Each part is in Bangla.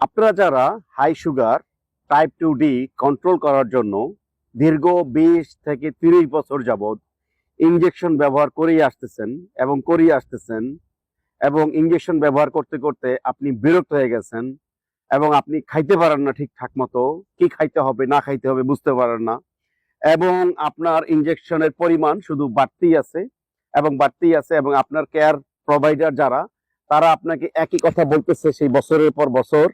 আপনারা যারা high sugar type two D control করার জন্য দীর্ঘ বিশ থেকে তিরিশ বছর যাবৎ ইঞ্জেকশন ব্যবহার করেই আসতেছেন এবং করেই আসতেছেন এবং ইঞ্জেকশন ব্যবহার করতে করতে আপনি বিরক্ত হয়ে গেছেন এবং আপনি খাইতে পারেন না ঠিকঠাক মতো, কি খাইতে হবে, না খাইতে হবে বুঝতে পারেন না এবং আপনার ইঞ্জেকশনের পরিমাণ শুধু বাড়তেই আছে এবং বাড়তেই আছে এবং আপনার কেয়ার প্রোভাইডার যারা, তারা আপনাকে একই কথা বলতেছে সেই বছরের পর বছর।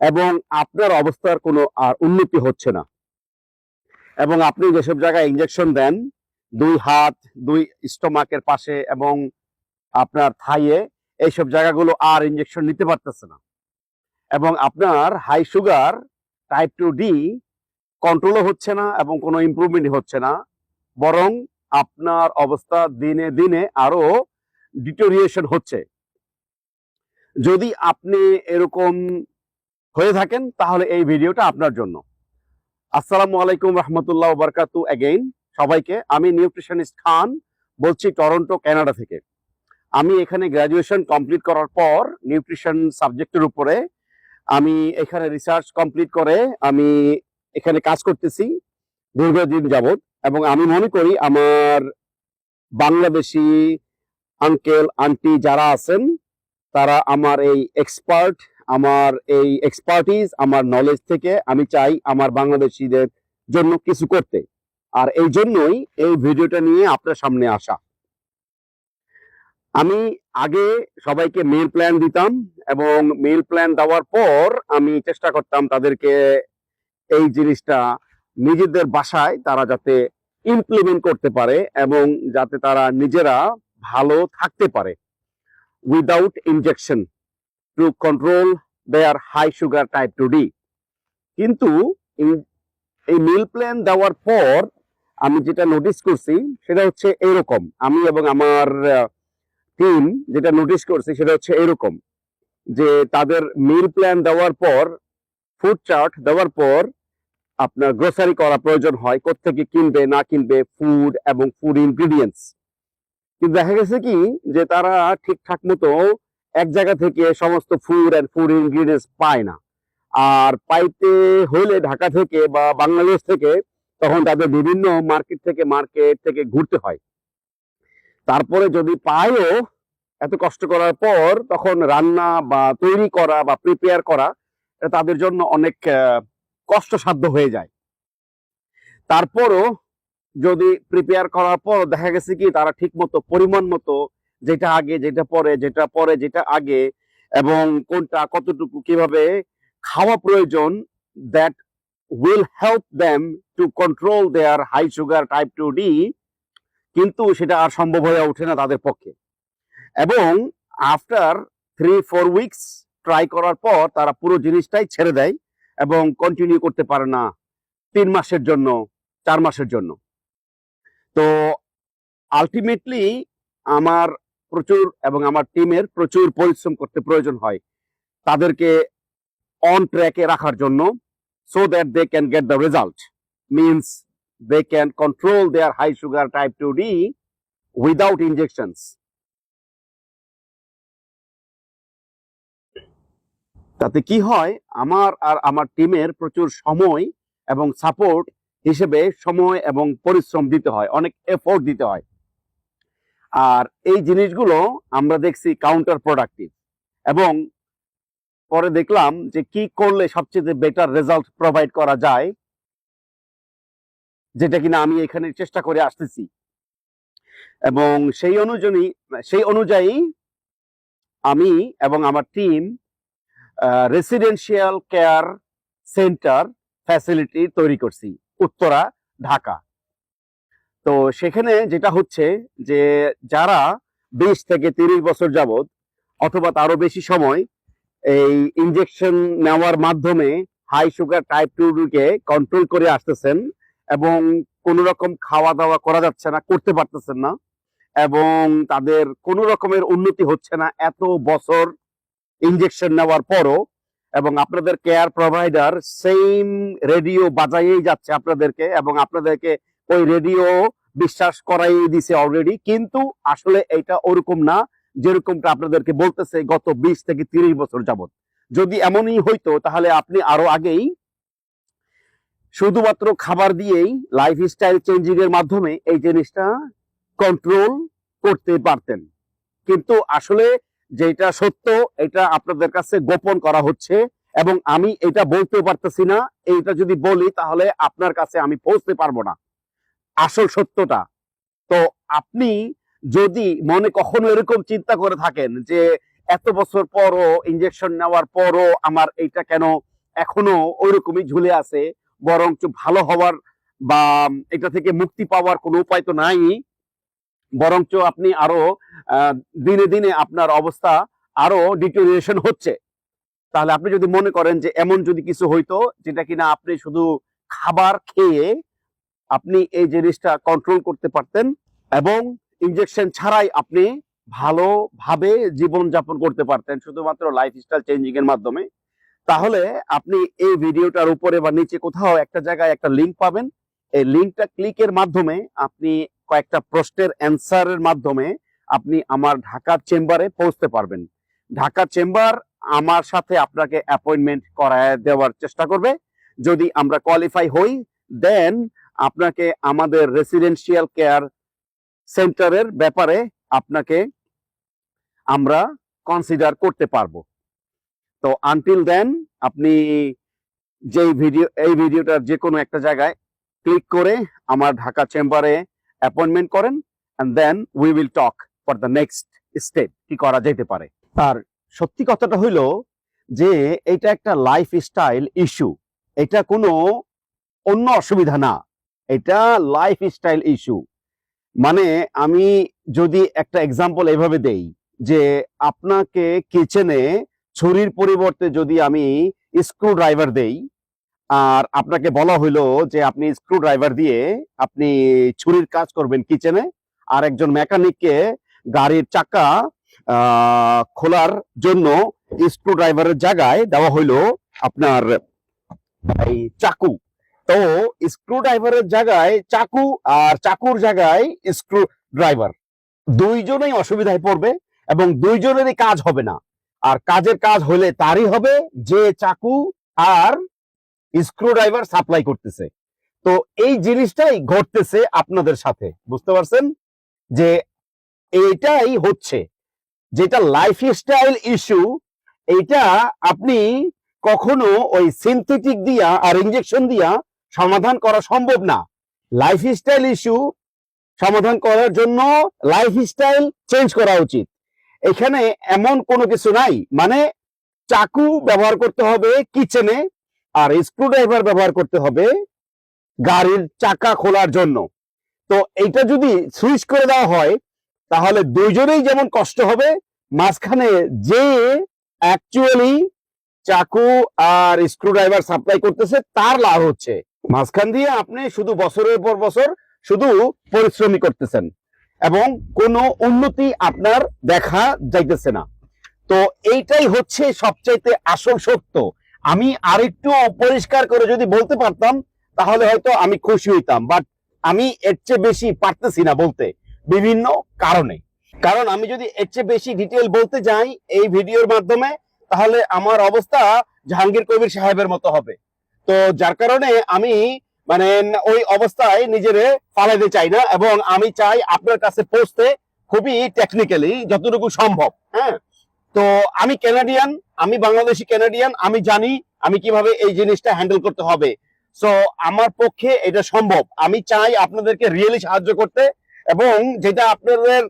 এবং আপনার অবস্থার কোনো আর উন্নতি হচ্ছে না। এবং আপনি যেসব জায়গায় ইঞ্জেকশন দেন, দুই হাত, দুই স্টোমাকের পাশে এবং আপনার থাইয়ে, এইসব জায়গাগুলো আর ইঞ্জেকশন নিতে পারতেছে না। এবং আপনার high sugar type two D কন্ট্রোলও হচ্ছে না এবং কোনো ইমপ্রুভমেন্ট হচ্ছে না। বরং আপনার অবস্থা দিনে দিনে আরও ডিটোরিয়েশন হচ্ছে। যদি আপনি এরকম হয়ে থাকেন, তাহলে এই ভিডিওটা আপনার জন্য। আসসালামু আলাইকুম রহমতুল্লাহ বারকাতু অ্যাগেইন সবাইকে, আমি নিউট্রিশনিস্ট খান, বলছি টরন্টো, কানাডা থেকে। আমি এখানে গ্রাজুয়েশন কমপ্লিট করার পর নিউট্রিশন সাবজেক্টের উপরে আমি এখানে রিসার্চ কমপ্লিট করে আমি এখানে কাজ করতেছি দীর্ঘদিন যাবত এবং আমি মনে করি আমার বাংলাদেশি আঙ্কেল আন্টি যারা আছেন, তারা আমার এই এক্সপার্ট আমার এই এক্সপার্টিস আমার নলেজ থেকে আমি চাই আমার বাংলাদেশিদের জন্য কিছু করতে। আর এই জন্যই এই ভিডিওটা নিয়ে আপনার সামনে আসা। আমি আগে সবাইকে মেল প্ল্যান দিতাম এবং মেল প্ল্যান দেওয়ার পর আমি চেষ্টা করতাম তাদেরকে এই জিনিসটা নিজেদের বাসায় তারা যাতে ইমপ্লিমেন্ট করতে পারে এবং যাতে তারা নিজেরা ভালো থাকতে পারে। Without injection to control their high sugar type two D কিন্তু এই- মিল প্ল্যান দেওয়ার পর আমি যেটা নোটিস করছি সেটা হচ্ছে এরকম। আমি এবং আমার টিম যেটা নোটিস করছি সেটা হচ্ছে এরকম যে তাদের মিল প্ল্যান দেওয়ার পর ফুড চার্ট দেওয়ার পর আপনার গ্রোসারি করা প্রয়োজন হয়, কোত্থেকে কিনবে, না কিনবে ফুড এবং ফুড ইনগ্রিডিয়েন্টস কিন্তু দেখা গেছে কি যে তারা ঠিকঠাক মতো এক জায়গা থেকে সমস্ত ফুড অ্যান্ড ফুড ইনগ্রিডিয়েন্টস পায় না। আর পাইতে হলে ঢাকা থেকে বা বাংলাদেশ থেকে তখন তাদের বিভিন্ন মার্কেট থেকে মার্কেট থেকে ঘুরতে হয়। তারপরে যদি পায়ও, এত কষ্ট করার পর তখন রান্না বা তৈরি করা বা প্রিপেয়ার করা তাদের জন্য অনেক কষ্টসাধ্য হয়ে যায়। তারপরও যদি প্রিপেয়ার করার পর দেখা গেছে কি, তারা ঠিক মতো পরিমাণ মতো যেটা আগে, যেটা পরে যেটা পরে, যেটা আগে এবং কোনটা, কতটুকু, কীভাবে খাওয়া প্রয়োজন that will help them to control their high sugar type two D কিন্তু সেটা আর সম্ভব হয়ে ওঠে না তাদের পক্ষে। এবং after three four weeks try করার পর তারা পুরো জিনিসটাই ছেড়ে দেয় এবং কন্টিনিউ করতে পারে না তিন মাসের জন্য, চার মাসের জন্য। তো আলটিমেটলি আমার প্রচুর এবং আমার টিমের প্রচুর পরিশ্রম করতে প্রয়োজন হয় তাদেরকে অন ট্র্যাকে রাখার জন্য so that they can get the result means they can control their high sugar type two D without injections তাতে কি হয়? আমার আর আমার টিমের প্রচুর সময় এবং সাপোর্ট হিসেবে সময় এবং পরিশ্রম দিতে হয়, অনেক এফোর্ট দিতে হয়। আর এই জিনিসগুলো আমরা দেখছি কাউন্টার প্রোডাক্টিভ এবং পরে দেখলাম যে কি করলে সবচেয়ে বেটার রেজাল্ট প্রোভাইড করা যায়, যেটা কিনা আমি এখানে চেষ্টা করে আসতেছি। এবং সেই অনুযায়ী সেই অনুযায়ী আমি এবং আমার team residential care center facility তৈরি করছি, উত্তরা, ঢাকা। তো সেখানে যেটা হচ্ছে যে যারা বিশ থেকে তিরিশ বছর যাবৎ অথবা তারও বেশি সময় এই ইনজেকশন নেওয়ার মাধ্যমে হাই সুগার টাইপ টুকে কন্ট্রোল করে আসতেছেন এবং কোন রকম খাওয়া দাওয়া করা যাচ্ছে না, করতে পারতেছেন না এবং তাদের কোনো রকমের উন্নতি হচ্ছে না এত বছর ইনজেকশন নেওয়ার পরও এবং আপনাদের কেয়ার প্রোভাইডার সেম রেডিও বাজাইয়েই যাচ্ছে আপনাদেরকে এবং আপনাদেরকে ওই রেডিও বিশ্বাস করাই দিছে অলরেডি কিন্তু আসলে এটা ওরকম না, যেরকমটা আপনাদেরকে বলতেছে গত বিশ থেকে তিরিশ বছর যাবত যদি এমনই হইতো, তাহলে আপনি আরও আগেই শুধুমাত্র খাবার দিয়েই লাইফ স্টাইল চেঞ্জিং এর মাধ্যমে এই জিনিসটা কন্ট্রোল করতে পারতেন। কিন্তু আসলে যেটা সত্য, এটা আপনাদের কাছে গোপন করা হচ্ছে, এবং আমি এটা বলতে পারতেছি না। এইটা যদি বলি, তাহলে আপনার কাছে আমি পৌঁছতে পারব না। আসল সত্যটা। তো আপনি যদি মনে কখনো এরকম চিন্তা করে থাকেন যে, এত বছর পরও ইঞ্জেকশন নেওয়ার পরও আমার এইটা কেন এখনও ওইরকমই ঝুলে আছে, বরঞ্চ ভালো হওয়ার বা এটা থেকে মুক্তি পাওয়ার কোনো উপায় তো নাই, বরঞ্চ আপনি আরও দিনে দিনে আপনার অবস্থা আরও ডিটোরিয়েশন হচ্ছে। তাহলে আপনি যদি মনে করেন যে, এমন যদি কিছু হইতো যেটা কিনা আপনি শুধু খাবার খেয়ে আপনি এই জিনিসটা কন্ট্রোল করতে পারতেন এবং ইনজেকশন ছাড়াই আপনি ভালোভাবে জীবন যাপন করতে পারতেন, শুধুমাত্র লাইফ স্টাইল চেঞ্জিং এর মাধ্যমে। তাহলে আপনি এই ভিডিওটার উপরে বা নিচে কোথাও একটা জায়গায় একটা লিংক পাবেন। এই লিংকটা ক্লিকের মাধ্যমে আপনি কয়েকটা প্রশ্নের অ্যান্সারের মাধ্যমে আপনি আমার ঢাকার চেম্বারে পৌঁছতে পারবেন। ঢাকা চেম্বার আমার সাথে আপনাকে অ্যাপয়েন্টমেন্ট করায় দেওয়ার চেষ্টা করবে। যদি আমরা কোয়ালিফাই হই দেন আপনাকে আমাদের রেসিডেন্সিয়াল কেয়ার সেন্টারের ব্যাপারে আপনাকে আমরা কনসিডার করতে পারব। তো আনটিল দেন আপনি যেই ভিডিও এই ভিডিওটার যে কোনো একটা জায়গায় ক্লিক করে আমার ঢাকা চেম্বারে অ্যাপয়েন্টমেন্ট করেন and then we will talk for the next step কি করা যেতে পারে। আর সত্যি কথাটা হইল যে এটা একটা লাইফ স্টাইল ইস্যু এটা কোনো অন্য অসুবিধা না। এটা লাইফ স্টাইল ইস্যু মানে আমি যদি একটা এক্সাম্পল এভাবে দেই, যে আপনাকে কিচেনে ছুরির পরিবর্তে যদি আমি স্ক্রু ড্রাইভার দেই, আর আপনাকে বলা হইল যে আপনি স্ক্রু ড্রাইভার দিয়ে আপনি ছুরির কাজ করবেন কিচেনে আর একজন মেকানিককে গাড়ির চাকা খোলার জন্য স্ক্রু ড্রাইভারের জায়গায় দেওয়া হইল আপনার চাকু। তো স্ক্রু ড্রাইভারের জায়গায় চাকু আর চাকুর জায়গায় স্ক্রু ড্রাইভার দুইজনেই অসুবিধায় পড়বে এবং দুইজনেরই কাজ হবে না। আর কাজের কাজ হলে তারই হবে যে চাকু আর স্ক্রু ড্রাইভার সাপ্লাই করতেছে। তো এই জিনিসটাই ঘটতেছে আপনাদের সাথে, বুঝতে পারছেন? যে এইটাই হচ্ছে, যেটা লাইফ স্টাইল ইস্যু এইটা আপনি কখনো ওই সিনথেটিক দিয়া আর ইনজেকশন দিয়া সমাধান করা সম্ভব না। লাইফ স্টাইল ইস্যু সমাধান করার জন্য লাইফ স্টাইল চেঞ্জ করা উচিত। এখানে এমন কোনো কিছু নাই মানে চাকু ব্যবহার করতে হবে কিচেনে আর স্ক্রু ড্রাইভার ব্যবহার করতে হবে গাড়ির চাকা খোলার জন্য। তো এইটা যদি সুইচ করে দেওয়া হয়, তাহলে দুইজনেই যেমন কষ্ট হবে, মাঝখানে যে অ্যাকচুয়ালি চাকু আর স্ক্রু ড্রাইভার সাপ্লাই করতেছে, তার লাভ হচ্ছে। মাঝখান দিয়ে আপনি শুধু বছরের পর বছর শুধু পরিশ্রমী করতেছেন এবং কোনো উন্নতি আপনার দেখা যাইতেছে না। তো এইটাই হচ্ছে সবচাইতে আসল সত্য। আমি আরেকটু পরিষ্কার করে যদি বলতে পারতাম, তাহলে হয়তো আমি খুশি হইতাম, বাট আমি এর চেয়ে বেশি পারতেছি না বলতে, বিভিন্ন কারণে। কারণ আমি যদি এর চেয়ে বেশি ডিটেল বলতে যাই এই ভিডিওর মাধ্যমে, তাহলে আমার অবস্থা জাহাঙ্গীর কবির সাহেবের মতো হবে। তো যার কারণে আমি মানে ওই অবস্থায় নিজেরে ফালাইতে চাই না এবং আমি চাই আপনার কাছে পৌঁছতে খুবই টেকনিক্যালি যতটুকু সম্ভব হ্যাঁ? তো আমি ক্যানাডিয়ান আমি বাংলাদেশি ক্যানাডিয়ান আমি জানি আমি কীভাবে এই জিনিসটা হ্যান্ডেল করতে হবে। সো আমার পক্ষে এটা সম্ভব। আমি চাই আপনাদেরকে রিয়েলি সাহায্য করতে এবং যেটা আপনাদের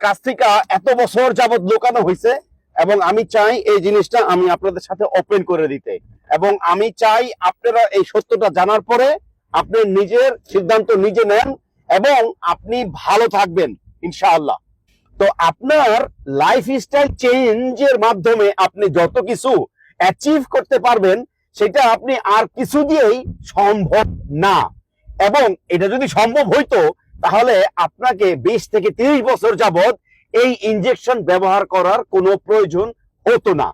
কাছ থেকে এত বছর যাবৎ লোকানো হয়েছে এবং আমি চাই এই জিনিসটা আমি আপনাদের সাথে ওপেন করে দিতে। এবং আমি চাই আপনারা এই সত্যটা জানার পরে আপনি নিজের সিদ্ধান্ত নিজে নেন এবং আপনি ভালো থাকবেন, ইনশাআল্লাহ। তো আপনার লাইফ স্টাইল চেঞ্জের মাধ্যমে আপনি যত কিছু অ্যাচিভ করতে পারবেন, সেটা আপনি আর কিছু দিয়েই সম্ভব না। এবং এটা যদি সম্ভব হইতো, তাহলে আপনাকে বিশ থেকে তিরিশ বছর যাবত এই ইনজেকশন ব্যবহার করার কোনো প্রয়োজন হতো না।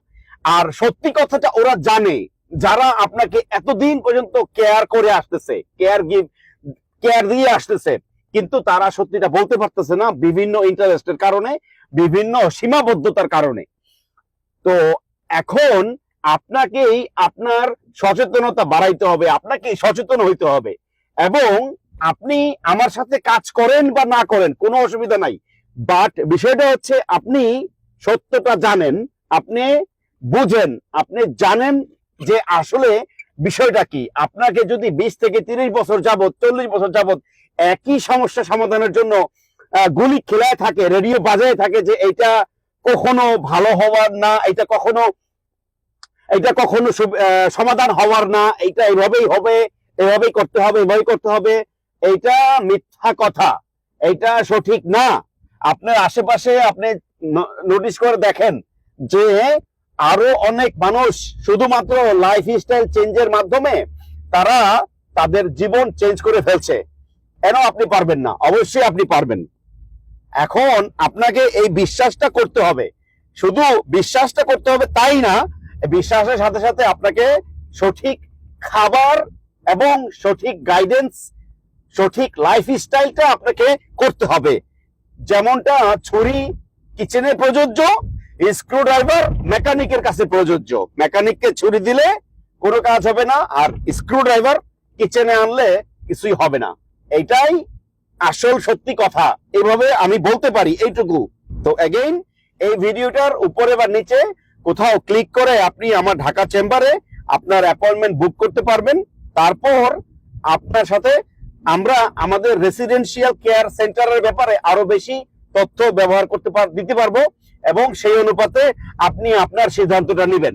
আর সত্যি কথাটা ওরা জানে যারা আপনাকে এতদিন পর্যন্ত কেয়ার করে আসতেছে কেয়ার গিভ কেয়ার দিয়ে আসতেছে, কিন্তু তারা সত্যিটা বলতে পারতেছে না বিভিন্ন ইন্টারেস্টের কারণে, বিভিন্ন সীমাবদ্ধতার কারণে। তো এখন আপনাকেই আপনার সচেতনতা বাড়াইতে হবে আপনাকে সচেতন হইতে হবে। এবং আপনি আমার সাথে কাজ করেন বা না করেন, কোনো অসুবিধা নাই। বাট বিষয়টা হচ্ছে আপনি সত্যটা জানেন, আপনি বুঝেন, আপনি জানেন যে আসলে বিষয়টা কি? আপনাকে যদি বিশ থেকে তিরিশ বছর যাবত চল্লিশ বছর যাবত একই সমস্যা সমাধানের জন্য গুলি খেলায় থাকে, রেডিও বাজায় থাকে যে এটা কখনো ভালো হওয়ার না এটা কখনো এটা কখনো সমাধান হওয়ার না এটা এভাবেই হবে, এভাবেই করতে হবে, এভাবেই করতে হবে, এইটা মিথ্যা কথা, এইটা সঠিক না। আপনার আশেপাশে আপনি নোটিশ করে দেখেন যে আরও অনেক মানুষ শুধুমাত্র লাইফ স্টাইল চেঞ্জের মাধ্যমে তারা তাদের জীবন চেঞ্জ করে ফেলছে। কেন আপনি পারবেন না? অবশ্যই আপনি পারবেন। এখন আপনাকে এই বিশ্বাসটা করতে হবে। শুধু বিশ্বাসটা করতে হবে তাই না বিশ্বাসের সাথে সাথে আপনাকে সঠিক খাবার এবং সঠিক গাইডেন্স সঠিক লাইফ স্টাইলটা আপনাকে করতে হবে। যেমনটা ছুরি কিচেনে প্রযোজ্য স্ক্রু ড্রাইভার মেকানিকের কাছে প্রযোজ্য। মেকানিককে ছুরি দিলে কোনো কাজ হবে না, আর স্ক্রু ড্রাইভার কিচেনে আনলে কিছুই হবে না। এইটাই আসল সত্যি কথা। এভাবে আমি বলতে পারি এইটুকু। তো এগেইন এই ভিডিওটার উপরে বা নিচে কোথাও ক্লিক করে আপনি আমার ঢাকা চেম্বারে আপনার অ্যাপয়েন্টমেন্ট বুক করতে পারবেন। তারপর আপনার সাথে আমরা আমাদের রেসিডেন্সিয়াল কেয়ার সেন্টারের ব্যাপারে আরও বেশি তথ্য ব্যবহার করতে দিতে পারব। এবং সেই অনুপাতে আপনি আপনার সিদ্ধান্তটা নেবেন।